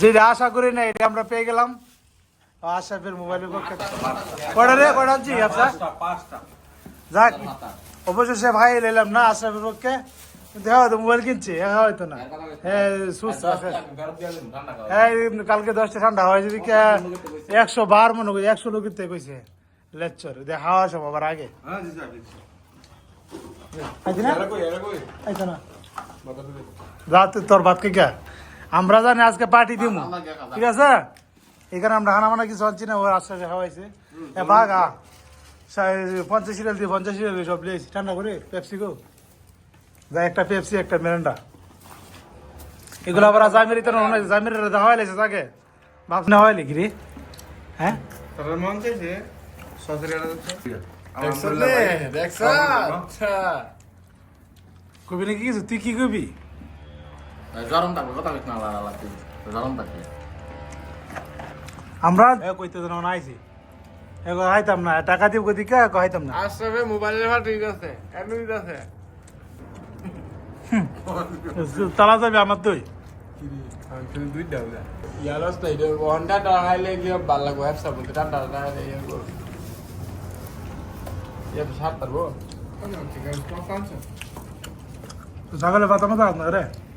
যেটা আশা করি না এটা আমরা পেয়ে গেলাম। আশরাফের মোবাইলের পক্ষে। কটা রে? কটা আনছি? আচ্ছা যাক অবশেষে ভাই এলাম না আশরাফের পক্ষে। কিন্তু হ্যাঁ হয়তো মোবাইল কিনছি। হ্যাঁ হয়তো না। হ্যাঁ সুস্থ আছে। হ্যাঁ কালকে দশটা ঠান্ডা হয় যদি কে একশো বার মনে করি একশো লোকের থেকে কইছে লেকচার। দেখা হাওয়া সব আবার আগে। না? আইছে না। রাত তোর ভাত কে কে? আমরা জানি আজকে পার্টি দিব ঠিক আছে? এখানে আমরা হানা মানা কিছু আনছি না ওর আশ্বাসে খাওয়াইছে। এ ভাগ আ পঞ্চাশ সিরিয়াল দিয়ে পঞ্চাশ সিরিয়াল সব লিয়েছি ঠান্ডা করে পেপসি গো। যা একটা পেপসি একটা মেরেন্ডা এগুলো আবার জামির তো জামির দেওয়া হয়েছে তাকে। ভাব না হয় নাকি রে? হ্যাঁ? তোর মন চাইছে সতেরো কবি নাকি কিছু? তুই কি কবি? গরম থাকবে কথা না আলাদা গরম থাকবে। আমরা এ কইতে তো না আইছি। এগো হাইতাম না টাকা দিব কদি কে হাইতাম না। আশরাফে মোবাইলের ভাট ঠিক আছে অ্যান্ড্রয়েড আছে তালা যাবে আমার তুই। লাগবে সাত পারব ঠিক আছে? चांगल्या वातामध्ये असणार आहे